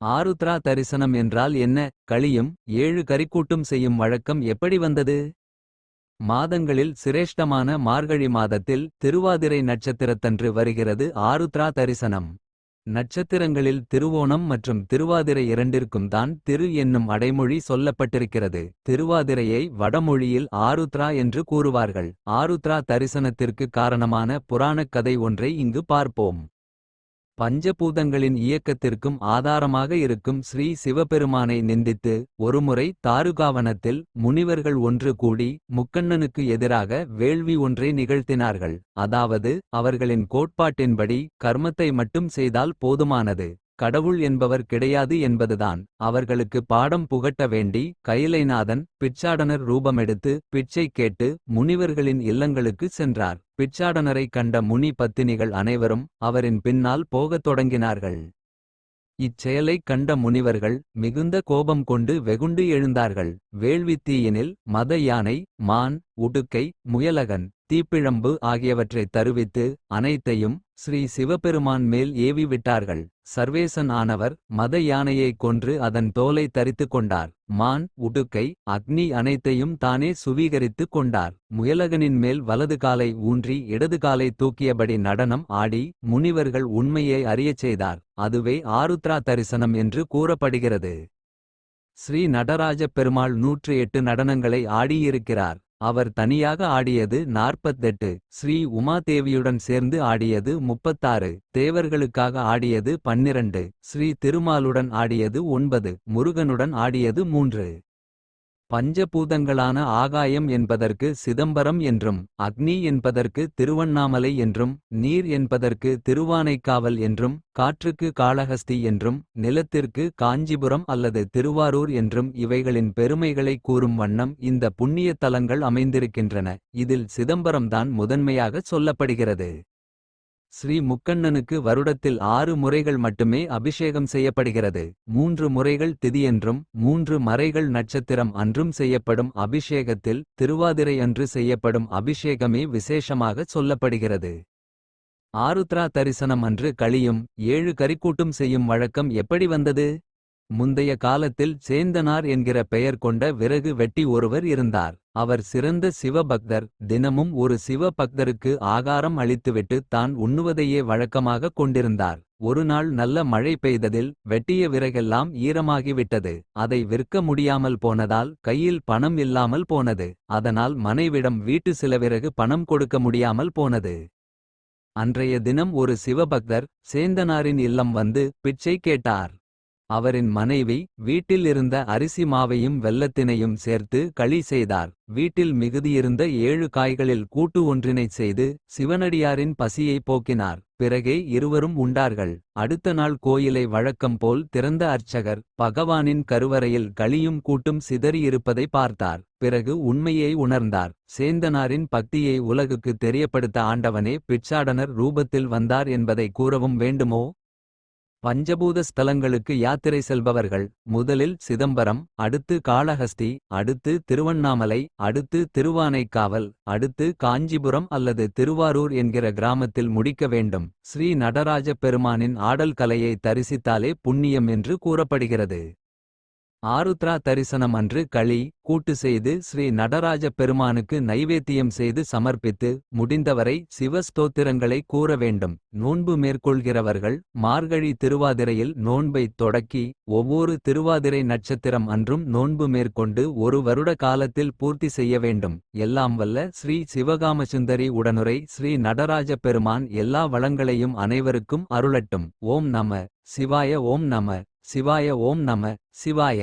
ஆருத்ரா தரிசனம் என்றால் என்ன? களியும் ஏழு கரிக்கூட்டும் செய்யும் வழக்கம் எப்படி வந்தது? மாதங்களில் சிரேஷ்டமான மார்கழி மாதத்தில் திருவாதிரை நட்சத்திரத்தன்று வருகிறது ஆருத்ரா தரிசனம். நட்சத்திரங்களில் திருவோணம் மற்றும் திருவாதிரை இரண்டிற்கும் தான் திரு என்னும் அடைமொழி சொல்லப்பட்டிருக்கிறது. திருவாதிரையை வடமொழியில் ஆருத்ரா என்று கூறுவார்கள். ஆருத்ரா தரிசனத்திற்கு காரணமான புராணக் கதை ஒன்றை இங்கு பார்ப்போம். பஞ்சபூதங்களின் இயக்கத்திற்கும் ஆதாரமாக இருக்கும் ஸ்ரீ சிவபெருமானை நிந்தித்து ஒருமுறை தாருகாவனத்தில் முனிவர்கள் ஒன்று கூடி முக்கண்ணனுக்கு எதிராக வேள்வி ஒன்றை நிகழ்த்தினார்கள். அதாவது அவர்களின் கோட்பாட்டின்படி கர்மத்தை மட்டும் செய்தால் போதுமானது. கடவுள் என்பவர் கிடையாது என்பதுதான். அவர்களுக்கு பாடம் புகட்ட வேண்டி கைலைநாதன் பிச்சாடனர் ரூபமெடுத்து பிச்சை கேட்டு முனிவர்களின் இல்லங்களுக்கு சென்றார். பிச்சாடனரை கண்ட முனி பத்தினிகள் அனைவரும் அவரின் பின்னால் போகத் தொடங்கினார்கள். இச்செயலைக் கண்ட முனிவர்கள் மிகுந்த கோபம் கொண்டு வெகுண்டு எழுந்தார்கள். வேள்வித் தீயினில் மத யானை மான் உடுக்கை முயலகன் தீப்பிழம்பு ஆகியவற்றைத் தருவித்து அனைத்தையும் ஸ்ரீ சிவபெருமான் மேல் ஏவி விட்டார்கள். சர்வேசன் ஆனவர் மத யானையைக் கொன்று அதன் தோலை தரித்துக் கொண்டார். மான் உடுக்கை அக்னி அனைத்தையும் தானே சுவீகரித்துக் கொண்டார். முயலகனின் மேல் வலது காலை ஊன்றி இடது காலை தூக்கியபடி நடனம் ஆடி முனிவர்கள் உண்மையை அறியச் செய்தார். அதுவே ஆருத்ரா தரிசனம் என்று கூறப்படுகிறது. ஸ்ரீ நடராஜ பெருமாள் நூற்று எட்டு நடனங்களை ஆடியிருக்கிறார். அவர் தனியாக ஆடியது நாற்பத்தெட்டு. ஸ்ரீ உமாதேவியுடன் சேர்ந்து ஆடியது முப்பத்தாறு. தேவர்களுக்காக ஆடியது பன்னிரண்டு. ஸ்ரீ திருமாலுடன் ஆடியது ஒன்பது. முருகனுடன் ஆடியது மூன்று. பஞ்சபூதங்களான ஆகாயம் என்பதற்கு சிதம்பரம் என்றும் அக்னி என்பதற்கு திருவண்ணாமலை என்றும் நீர் என்பதற்கு திருவானைக்காவல் என்றும் காற்றுக்கு காளஹஸ்தி என்றும் நிலத்திற்கு காஞ்சிபுரம் அல்லது திருவாரூர் என்றும் இவைகளின் பெருமைகளை கூறும் வண்ணம் இந்த புண்ணிய தலங்கள் அமைந்திருக்கின்றன. இதில் சிதம்பரம்தான் முதன்மையாக சொல்லப்படுகிறது. ஸ்ரீ முக்கண்ணனுக்கு வருடத்தில் ஆறு முறைகள் மட்டுமே அபிஷேகம் செய்யப்படுகிறது. மூன்று முறைகள் திதியன்றும் மூன்று மறைகள் நட்சத்திரம் அன்றும் செய்யப்படும் அபிஷேகத்தில் திருவாதிரை அன்று செய்யப்படும் அபிஷேகமே விசேஷமாக சொல்லப்படுகிறது. ஆருத்ரா தரிசனம் அன்று களியும் ஏழு கரிக்கூட்டும் செய்யும் வழக்கம் எப்படி வந்தது? முந்தைய காலத்தில் சேந்தனார் என்கிற பெயர் கொண்ட விறகு வெட்டி ஒருவர் இருந்தார். அவர் சிறந்த சிவபக்தர். தினமும் ஒரு சிவபக்தருக்கு ஆகாரம் அளித்துவிட்டு தான் உண்ணுவதையே வழக்கமாக கொண்டிருந்தார். ஒருநாள் நல்ல மழை பெய்ததில் வெட்டிய விறகெல்லாம் ஈரமாகிவிட்டது. அதை விற்க முடியாமல் போனதால் கையில் பணம் இல்லாமல் போனது. அதனால் மனைவிடம் வீட்டு சில விறகு பணம் கொடுக்க முடியாமல் போனது. அன்றைய தினம் ஒரு சிவபக்தர் சேந்தனாரின் இல்லம் வந்து பிச்சை கேட்டார். அவரின் மனைவி வீட்டில் இருந்த அரிசி மாவையும் வெல்லத்தினையும் சேர்த்து களி செய்தார். வீட்டில் மிகுதியிருந்த ஏழு காய்களில் கூட்டு ஒன்றினைச் செய்து சிவனடியாரின் பசியை போக்கினார். பிறகே இருவரும் உண்டார்கள். அடுத்த நாள் கோயிலை வழக்கம் போல் திறந்த அர்ச்சகர் பகவானின் கருவறையில் களியும் கூட்டும் சிதறியிருப்பதை பார்த்தார். பிறகு உண்மையை உணர்ந்தார். சேந்தனாரின் பக்தியை உலகுக்கு தெரியப்படுத்த ஆண்டவனே பிச்சாடனர் ரூபத்தில் வந்தார் என்பதை கூறவும் வேண்டுமோ? பஞ்சபூத ஸ்தலங்களுக்கு யாத்திரை செல்பவர்கள் முதலில் சிதம்பரம் அடுத்து காளஹஸ்தி அடுத்து திருவண்ணாமலை அடுத்து திருவானைக்காவல் அடுத்து காஞ்சிபுரம் அல்லது திருவாரூர் என்கிற கிராமத்தில் முடிக்க வேண்டும். ஸ்ரீ நடராஜ பெருமானின் ஆடல் கலையை தரிசித்தாலே புண்ணியம் என்று கூறப்படுகிறது. ஆருத்ரா தரிசனம் அன்று களி கூட்டு செய்து ஸ்ரீ நடராஜ பெருமானுக்கு நைவேத்தியம் செய்து சமர்ப்பித்து முடிந்தவரை சிவஸ்தோத்திரங்களை கூற வேண்டும். நோன்பு மேற்கொள்கிறவர்கள் மார்கழி திருவாதிரையில் நோன்பை தொடக்கி ஒவ்வொரு திருவாதிரை நட்சத்திரம் அன்றும் நோன்பு மேற்கொண்டு ஒரு வருட காலத்தில் பூர்த்தி செய்ய வேண்டும். எல்லாம் வல்ல ஸ்ரீ சிவகாமசுந்தரி உடனுரை ஸ்ரீ நடராஜ பெருமான் எல்லா வளங்களையும் அனைவருக்கும் அருளட்டும். ஓம் நம சிவாய ஓம் நம. சிவாய ஓம் நம சிவாய.